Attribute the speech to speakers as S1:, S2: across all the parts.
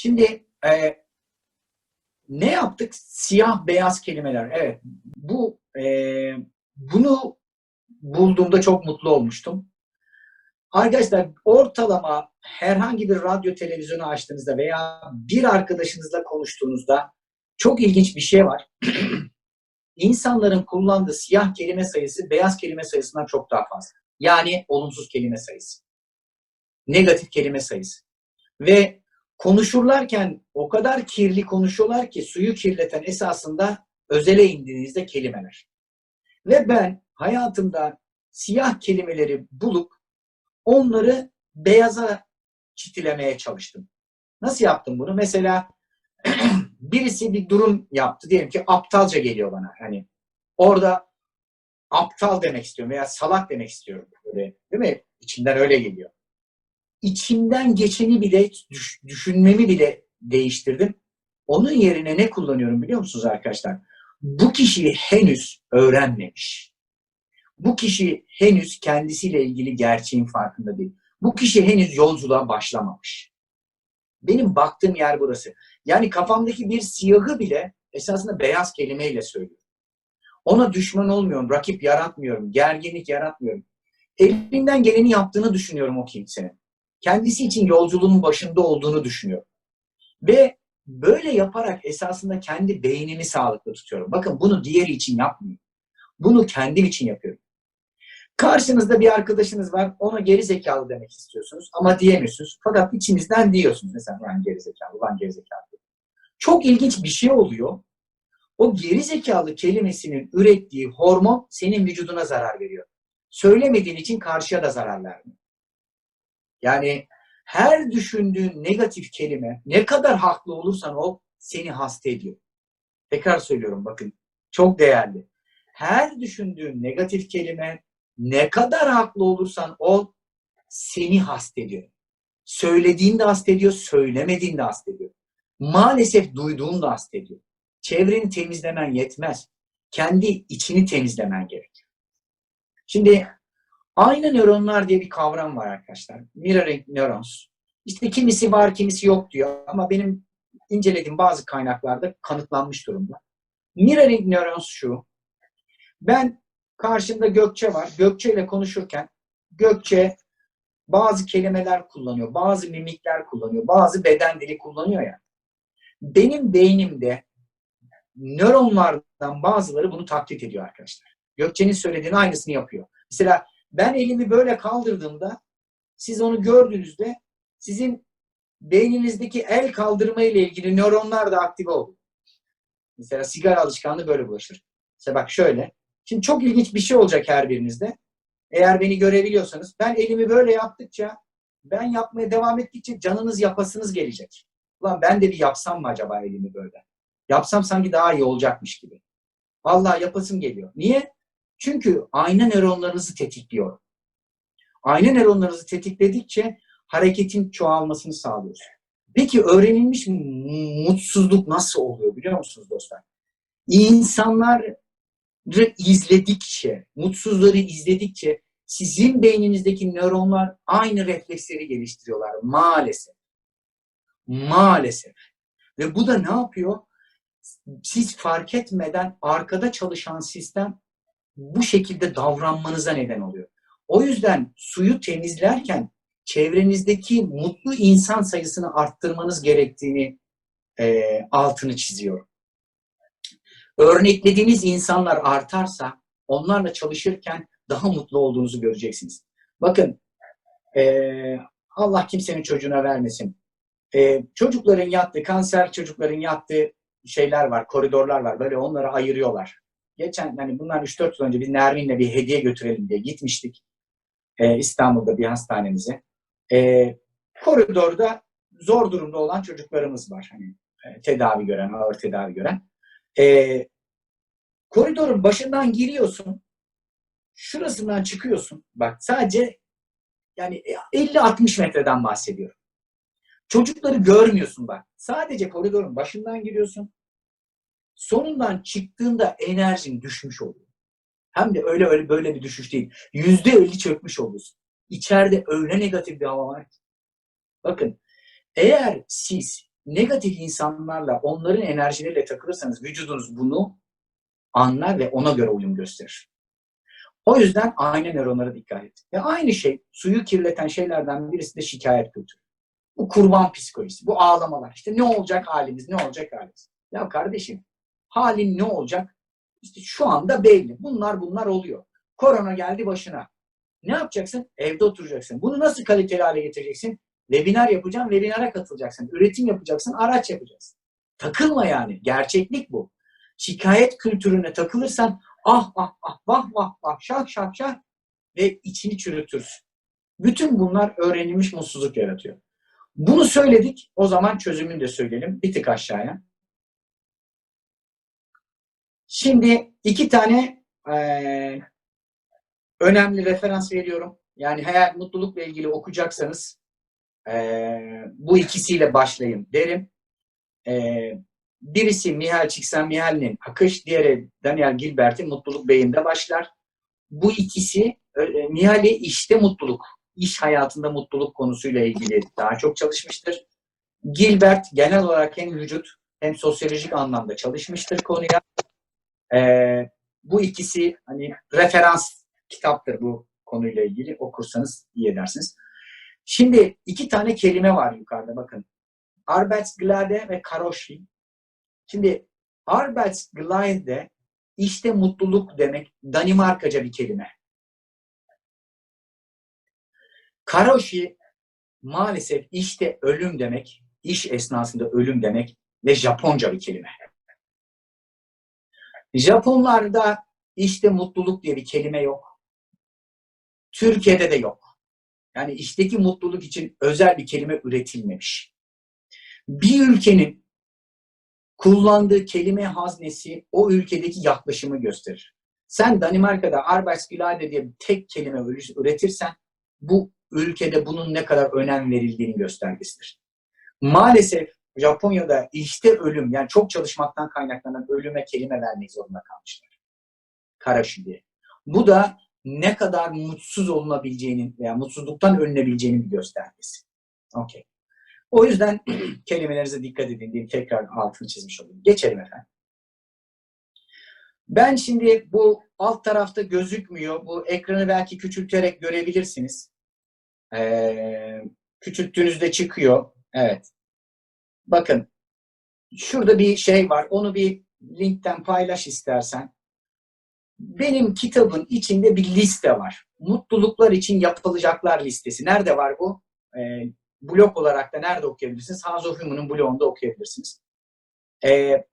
S1: Şimdi e, ne yaptık? Siyah beyaz kelimeler. Evet. Bu e, bunu bulduğumda çok mutlu olmuştum. Arkadaşlar ortalama herhangi bir radyo televizyonu açtığınızda veya bir arkadaşınızla konuştuğunuzda çok ilginç bir şey var. İnsanların kullandığı siyah kelime sayısı beyaz kelime sayısından çok daha fazla. Yani olumsuz kelime sayısı. Negatif kelime sayısı. Ve konuşurlarken o kadar kirli konuşuyorlar ki suyu kirleten esasında özele indiğinizde kelimeler. Ve ben hayatımda siyah kelimeleri bulup onları beyaza çitilemeye çalıştım. Nasıl yaptım bunu? Mesela birisi bir durum yaptı. Diyelim ki aptalca geliyor bana. Hani orada aptal demek istiyorum veya salak demek istiyorum. Böyle, değil mi? İçimden öyle geliyor. İçimden geçeni bile, düş, düşünmemi bile değiştirdim. Onun yerine ne kullanıyorum biliyor musunuz arkadaşlar? Bu kişi henüz öğrenmemiş. Bu kişi henüz kendisiyle ilgili gerçeğin farkında değil. Bu kişi henüz yolculuğa başlamamış. Benim baktığım yer burası. Yani kafamdaki bir siyahı bile esasında beyaz kelimeyle söylüyorum. Ona düşman olmuyorum, rakip yaratmıyorum, gerginlik yaratmıyorum. Elinden geleni yaptığını düşünüyorum o kimsenin. Kendisi için yolculuğun başında olduğunu düşünüyorum. Ve böyle yaparak esasında kendi beynimi sağlıklı tutuyorum. Bakın bunu diğeri için yapmıyorum. Bunu kendim için yapıyorum. Karşınızda bir arkadaşınız var, ona geri zekalı demek istiyorsunuz ama diyemiyorsunuz. Fakat içinizden diyorsunuz mesela lan geri zekalı, lan geri zekalı. Çok ilginç bir şey oluyor. O geri zekalı kelimesinin ürettiği hormon senin vücuduna zarar veriyor. Söylemediğin için karşıya da zarar vermiyor. Yani her düşündüğün negatif kelime ne kadar haklı olursan ol seni hasta ediyor. Tekrar söylüyorum bakın çok değerli. Her düşündüğün negatif kelime ne kadar haklı olursan ol seni hasta ediyor. Söylediğin de hasta ediyor, söylemediğin de hasta ediyor. Maalesef duyduğun da hasta ediyor. Çevreni temizlemen yetmez. Kendi içini temizlemen gerekiyor. Şimdi aynı nöronlar diye bir kavram var arkadaşlar. Mirroring neurons. İşte kimisi var, kimisi yok diyor. Ama benim incelediğim bazı kaynaklarda kanıtlanmış durumda. Mirroring neurons şu. Ben karşımda Gökçe var. Gökçe ile konuşurken Gökçe bazı kelimeler kullanıyor, bazı mimikler kullanıyor, bazı beden dili kullanıyor ya. Benim beynimde nöronlardan bazıları bunu taklit ediyor arkadaşlar. Gökçe'nin söylediğini aynısını yapıyor. Mesela ben elimi böyle kaldırdığımda siz onu gördüğünüzde sizin beyninizdeki el kaldırma ile ilgili nöronlar da aktive oluyor. Mesela sigara alışkanlığı böyle bulaşır. Mesela bak şöyle. Şimdi çok ilginç bir şey olacak her birinizde. Eğer beni görebiliyorsanız ben elimi böyle yaptıkça ben yapmaya devam ettikçe canınız yapasınız gelecek. Ulan ben de bir yapsam mı acaba elimi böyle? Yapsam sanki daha iyi olacakmış gibi. Vallahi yapasım geliyor. Niye? Çünkü ayna nöronlarınızı tetikliyor. Ayna nöronlarınızı tetikledikçe hareketin çoğalmasını sağlıyorsun. Peki öğrenilmiş mutsuzluk nasıl oluyor biliyor musunuz dostlar? İnsanları izledikçe, mutsuzları izledikçe sizin beyninizdeki nöronlar aynı refleksleri geliştiriyorlar maalesef. Maalesef. Ve bu da ne yapıyor? Siz fark etmeden arkada çalışan sistem bu şekilde davranmanıza neden oluyor. O yüzden suyu temizlerken çevrenizdeki mutlu insan sayısını arttırmanız gerektiğini e, altını çiziyor. Örneklediğiniz insanlar artarsa onlarla çalışırken daha mutlu olduğunuzu göreceksiniz. Bakın e, Allah kimsenin çocuğuna vermesin. E, çocukların yattığı, kanser çocukların yattığı şeyler var, koridorlar var. Böyle onları ayırıyorlar. Geçen hani bunlar 3-4 yıl önce biz Nermin'le bir hediye götürelim diye gitmiştik. E, İstanbul'da bir hastanemize. E, koridorda zor durumda olan çocuklarımız var. Hani e, tedavi gören, ağır tedavi gören. E, koridorun başından giriyorsun. Şurasından çıkıyorsun. Bak sadece yani 50-60 metreden bahsediyorum. Çocukları görmüyorsun bak. Sadece koridorun başından giriyorsun. Sonundan çıktığında enerjin düşmüş oluyor. Hem de öyle öyle böyle bir düşüş değil. Yüzde elli çökmüş oluyorsun. İçeride öyle negatif bir hava var ki. Bakın eğer siz negatif insanlarla, onların enerjileriyle takılırsanız vücudunuz bunu anlar ve ona göre uyum gösterir. O yüzden ayna nöronlara dikkat et. Ve aynı şey suyu kirleten şeylerden birisi de şikayet kültürü. Bu kurban psikolojisi, bu ağlamalar. İşte ne olacak halimiz, ne olacak halimiz. Ya kardeşim halin ne olacak? İşte şu anda belli. Bunlar bunlar oluyor. Korona geldi başına. Ne yapacaksın? Evde oturacaksın. Bunu nasıl kaliteli hale getireceksin? Webinar yapacaksın, webinara katılacaksın. Üretim yapacaksın, araç yapacaksın. Takılma yani. Gerçeklik bu. Şikayet kültürüne takılırsan ah ah ah vah vah vah şah şah şah ve içini çürütürsün. Bütün bunlar öğrenilmiş mutsuzluk yaratıyor. Bunu söyledik. O zaman çözümünü de söyleyelim. Bir tık aşağıya. Şimdi iki tane eee, önemli referans veriyorum. Yani hayal mutlulukla ilgili okuyacaksanız eee, bu ikisiyle başlayın derim. Eee, birisi Mihail Csikszentmihalyi'nin Akış, diğeri Daniel Gilbert'in Mutluluk Bey'inde başlar. Bu ikisi e, Mihaly işte mutluluk, iş hayatında mutluluk konusuyla ilgili daha çok çalışmıştır. Gilbert genel olarak hem vücut hem sosyolojik anlamda çalışmıştır konuya. Ee, bu ikisi hani referans kitaptır bu konuyla ilgili. Okursanız iyi edersiniz. Şimdi iki tane kelime var yukarıda bakın. Arbeitsglade ve Karoshi. Şimdi Arbeitsglade işte mutluluk demek Danimarkaca bir kelime. Karoshi maalesef işte ölüm demek, iş esnasında ölüm demek ve Japonca bir kelime. Japonlarda işte mutluluk diye bir kelime yok. Türkiye'de de yok. Yani işteki mutluluk için özel bir kelime üretilmemiş. Bir ülkenin kullandığı kelime haznesi o ülkedeki yaklaşımı gösterir. Sen Danimarka'da Arbeitsglade diye bir tek kelime üretirsen bu ülkede bunun ne kadar önem verildiğini göstergesidir. Maalesef Japonya'da işte ölüm yani çok çalışmaktan kaynaklanan ölüme kelime vermek zorunda kalmışlar. Diye. Bu da ne kadar mutsuz olunabileceğinin veya mutsuzluktan ölünebileceğinin bir göstergesi. Okey. O yüzden kelimelerinize dikkat edin diye tekrar altını çizmiş olayım. Geçelim efendim. Ben şimdi bu alt tarafta gözükmüyor. Bu ekranı belki küçülterek görebilirsiniz. Ee, küçülttüğünüzde çıkıyor. Evet. Bakın. Şurada bir şey var. Onu bir linkten paylaş istersen. Benim kitabın içinde bir liste var. Mutluluklar için yapılacaklar listesi. Nerede var bu? Ee, blog olarak da nerede okuyabilirsiniz? House of Human'ın blogunda okuyabilirsiniz. Ee,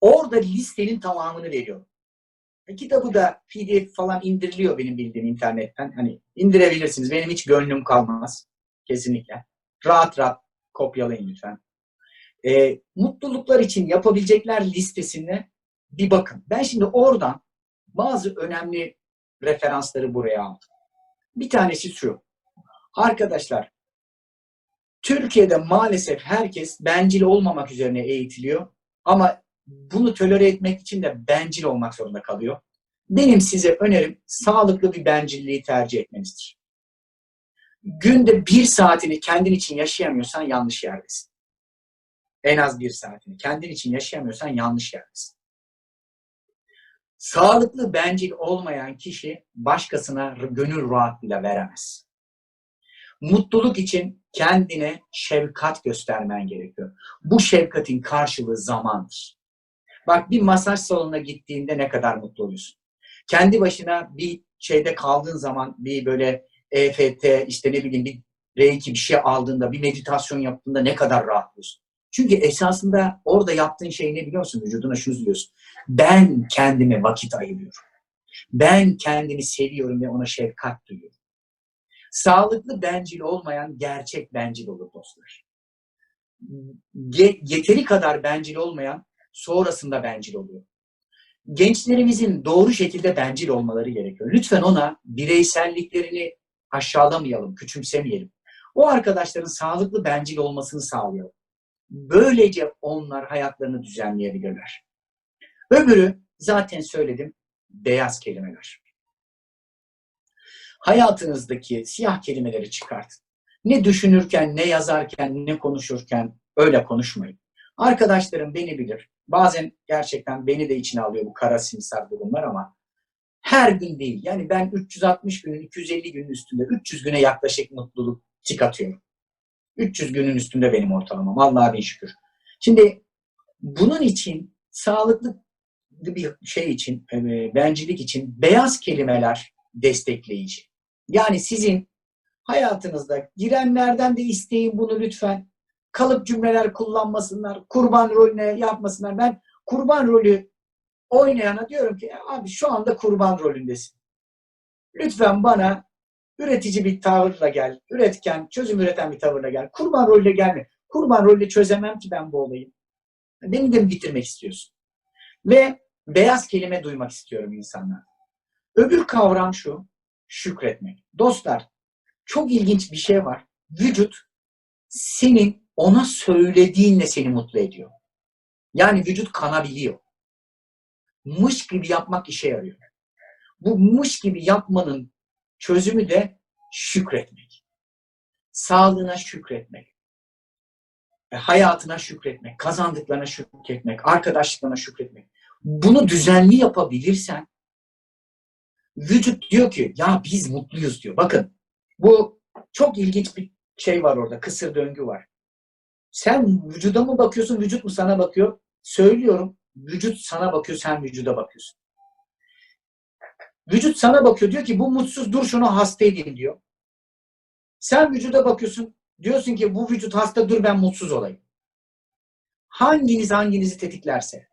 S1: orada listenin tamamını veriyorum. E, kitabı da PDF falan indiriliyor benim bildiğim internetten. Hani indirebilirsiniz. Benim hiç gönlüm kalmaz. Kesinlikle. Rahat rahat kopyalayın lütfen. E, mutluluklar için yapabilecekler listesine bir bakın. Ben şimdi oradan bazı önemli referansları buraya aldım. Bir tanesi şu. Arkadaşlar Türkiye'de maalesef herkes bencil olmamak üzerine eğitiliyor. Ama bunu tolere etmek için de bencil olmak zorunda kalıyor. Benim size önerim sağlıklı bir bencilliği tercih etmenizdir. Günde bir saatini kendin için yaşayamıyorsan yanlış yerdesin. En az bir saatini. Kendin için yaşayamıyorsan yanlış yerdesin. Sağlıklı bencil olmayan kişi başkasına gönül rahatlığıyla veremez. Mutluluk için kendine şefkat göstermen gerekiyor. Bu şefkatin karşılığı zamandır. Bak bir masaj salonuna gittiğinde ne kadar mutlu oluyorsun. Kendi başına bir şeyde kaldığın zaman bir böyle EFT işte ne bileyim bir reiki bir şey aldığında bir meditasyon yaptığında ne kadar rahatlıyorsun. Çünkü esasında orada yaptığın şey ne biliyor musun? Vücuduna şunu diyorsun. Ben kendime vakit ayırıyorum. Ben kendimi seviyorum ve ona şefkat duyuyorum. Sağlıklı bencil olmayan gerçek bencil olur dostlar. Yeteri kadar bencil olmayan sonrasında bencil oluyor. Gençlerimizin doğru şekilde bencil olmaları gerekiyor. Lütfen ona bireyselliklerini aşağılamayalım, küçümsemeyelim. O arkadaşların sağlıklı bencil olmasını sağlayalım. Böylece onlar hayatlarını düzenleyebilirler. Öbürü zaten söyledim beyaz kelimeler. Hayatınızdaki siyah kelimeleri çıkartın. Ne düşünürken, ne yazarken, ne konuşurken Öyle konuşmayın. Arkadaşlarım beni bilir. Bazen gerçekten beni de içine alıyor bu kara simsar durumlar ama her gün değil. Yani ben 360 günün, 250 günün üstünde 300 güne yaklaşık mutluluk tik atıyorum. 300 günün üstünde benim ortalamam. Allah'a bin şükür. Şimdi bunun için sağlıklı bir şey için, e, bencillik için beyaz kelimeler destekleyici. Yani sizin hayatınızda girenlerden de isteyin bunu lütfen. Kalıp cümleler kullanmasınlar, kurban rolüne yapmasınlar. Ben kurban rolü oynayana diyorum ki abi şu anda kurban rolündesin. Lütfen bana üretici bir tavırla gel. Üretken, çözüm üreten bir tavırla gel. Kurban rolüyle gelme. Kurban rolüyle çözemem ki ben bu olayı. Beni de mi bitirmek istiyorsun? Ve beyaz kelime duymak istiyorum insanlar. Öbür kavram şu, şükretmek. Dostlar, çok ilginç bir şey var. Vücut senin ona söylediğinle seni mutlu ediyor. Yani vücut kanabiliyor. Mış gibi yapmak işe yarıyor. Bu mış gibi yapmanın çözümü de şükretmek. Sağlığına şükretmek. E, hayatına şükretmek, kazandıklarına şükretmek, arkadaşlıklarına şükretmek. Bunu düzenli yapabilirsen vücut diyor ki ya biz mutluyuz diyor. Bakın bu çok ilginç bir şey var orada. Kısır döngü var. Sen vücuda mı bakıyorsun, vücut mu sana bakıyor? Söylüyorum. Vücut sana bakıyor, sen vücuda bakıyorsun. Vücut sana bakıyor. Diyor ki bu mutsuz dur şunu hasta edeyim diyor. Sen vücuda bakıyorsun. Diyorsun ki bu vücut hasta dur ben mutsuz olayım. Hanginiz hanginizi tetiklerse.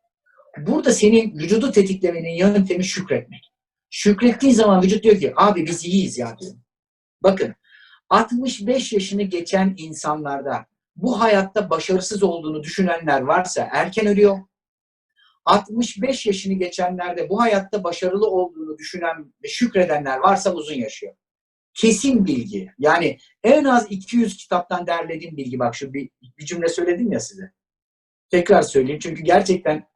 S1: Burada senin vücudu tetiklemenin yöntemi şükretmek. Şükrettiğin zaman vücut diyor ki abi biz iyiyiz ya diyor. Bakın 65 yaşını geçen insanlarda bu hayatta başarısız olduğunu düşünenler varsa erken ölüyor. 65 yaşını geçenlerde bu hayatta başarılı olduğunu düşünen ve şükredenler varsa uzun yaşıyor. Kesin bilgi. Yani en az 200 kitaptan derlediğim bilgi. Bak şu bir, bir cümle söyledim ya size. Tekrar söyleyeyim çünkü gerçekten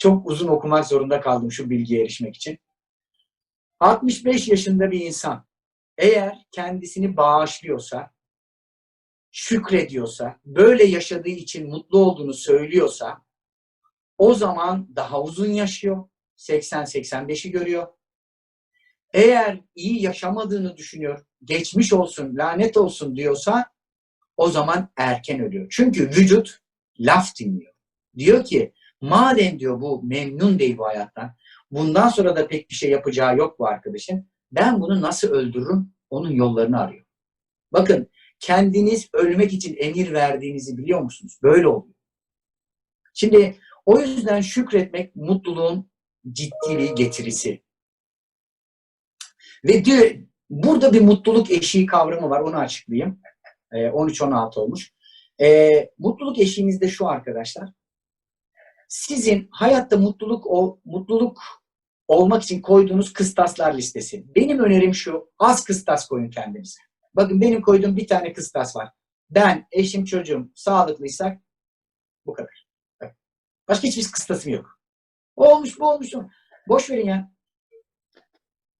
S1: çok uzun okumak zorunda kaldım şu bilgiye erişmek için. 65 yaşında bir insan eğer kendisini bağışlıyorsa, şükrediyorsa, böyle yaşadığı için mutlu olduğunu söylüyorsa o zaman daha uzun yaşıyor. 80-85'i görüyor. Eğer iyi yaşamadığını düşünüyor, geçmiş olsun, lanet olsun diyorsa o zaman erken ölüyor. Çünkü vücut laf dinliyor. Diyor ki madem diyor bu memnun değil bu hayattan, bundan sonra da pek bir şey yapacağı yok bu arkadaşın. Ben bunu nasıl öldürürüm? Onun yollarını arıyor. Bakın kendiniz ölmek için emir verdiğinizi biliyor musunuz? Böyle oluyor. Şimdi o yüzden şükretmek mutluluğun ciddiliği getirisi. Ve diyor, burada bir mutluluk eşiği kavramı var. Onu açıklayayım. E, 13-16 olmuş. E, mutluluk eşiğimiz de şu arkadaşlar. Sizin hayatta mutluluk o mutluluk olmak için koyduğunuz kıstaslar listesi. Benim önerim şu. Az kıstas koyun kendinize. Bakın benim koyduğum bir tane kıstas var. Ben, eşim, çocuğum sağlıklıysak bu kadar. Başka hiçbir kıstasım yok. O olmuş, bu olmuş. Boş verin ya.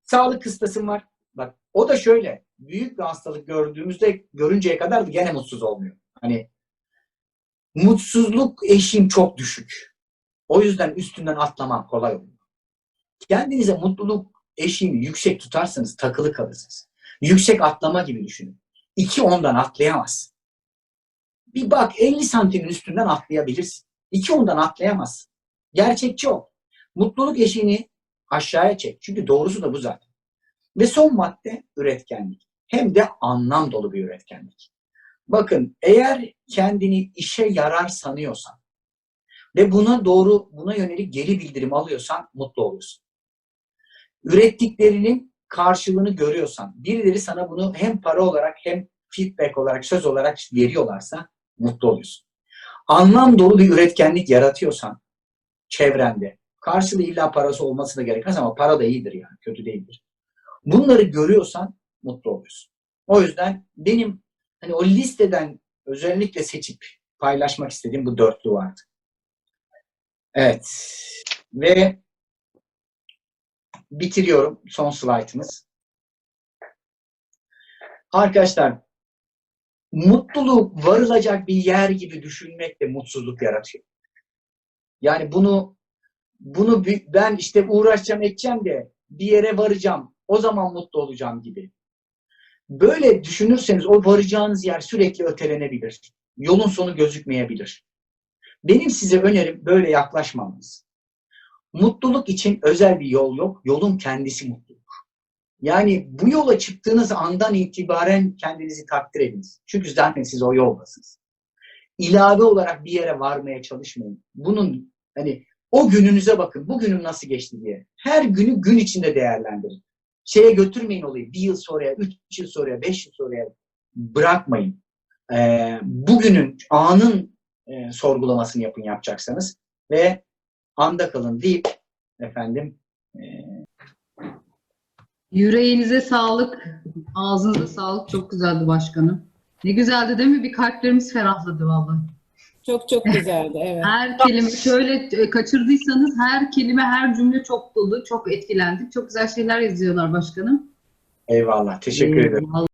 S1: Sağlık kıstasım var. Bak o da şöyle. Büyük bir hastalık gördüğümüzde görünceye kadar da gene mutsuz olmuyor. Hani mutsuzluk eşiğim çok düşük. O yüzden üstünden atlamam kolay oluyor. Kendinize mutluluk eşiğini yüksek tutarsanız takılı kalırsınız. Yüksek atlama gibi düşünün. İki ondan atlayamaz. Bir bak 50 santimin üstünden atlayabilirsin. İki ondan atlayamazsın. Gerçekçi ol. Mutluluk eşiğini aşağıya çek. Çünkü doğrusu da bu zaten. Ve son madde üretkenlik. Hem de anlam dolu bir üretkenlik. Bakın eğer kendini işe yarar sanıyorsan ve buna doğru, buna yönelik geri bildirim alıyorsan mutlu oluyorsun. Ürettiklerinin karşılığını görüyorsan, birileri sana bunu hem para olarak hem feedback olarak, söz olarak veriyorlarsa mutlu oluyorsun. Anlam dolu bir üretkenlik yaratıyorsan çevrende, karşılığı illa parası olması da gerekmez ama para da iyidir yani, kötü değildir. Bunları görüyorsan mutlu oluyorsun. O yüzden benim hani o listeden özellikle seçip paylaşmak istediğim bu dörtlü vardı. Evet. Ve bitiriyorum son slaytımız. Arkadaşlar mutluluk varılacak bir yer gibi düşünmek de mutsuzluk yaratıyor. Yani bunu bunu ben işte uğraşacağım edeceğim de bir yere varacağım. O zaman mutlu olacağım gibi. Böyle düşünürseniz o varacağınız yer sürekli ötelenebilir. Yolun sonu gözükmeyebilir. Benim size önerim böyle yaklaşmamanız. Mutluluk için özel bir yol yok. Yolun kendisi mutluluk. Yani bu yola çıktığınız andan itibaren kendinizi takdir ediniz. Çünkü zaten siz o yoldasınız. İlave olarak bir yere varmaya çalışmayın. Bunun hani o gününüze bakın. Bugünüm nasıl geçti diye. Her günü gün içinde değerlendirin. Şeye götürmeyin olayı. Bir yıl sonraya, üç yıl sonraya, beş yıl sonraya bırakmayın. Ee, bugünün, anın e, sorgulamasını yapın yapacaksanız ve anda kalın deyip efendim
S2: Yüreğinize sağlık, ağzınıza sağlık. Çok güzeldi başkanım. Ne güzeldi değil mi? Bir kalplerimiz ferahladı vallahi.
S3: Çok çok güzeldi. Evet.
S2: Her kelime şöyle e, kaçırdıysanız her kelime, her cümle çok dolu, çok etkilendik. Çok güzel şeyler yazıyorlar başkanım.
S1: eyvallah. Teşekkür ederim.
S2: vallahi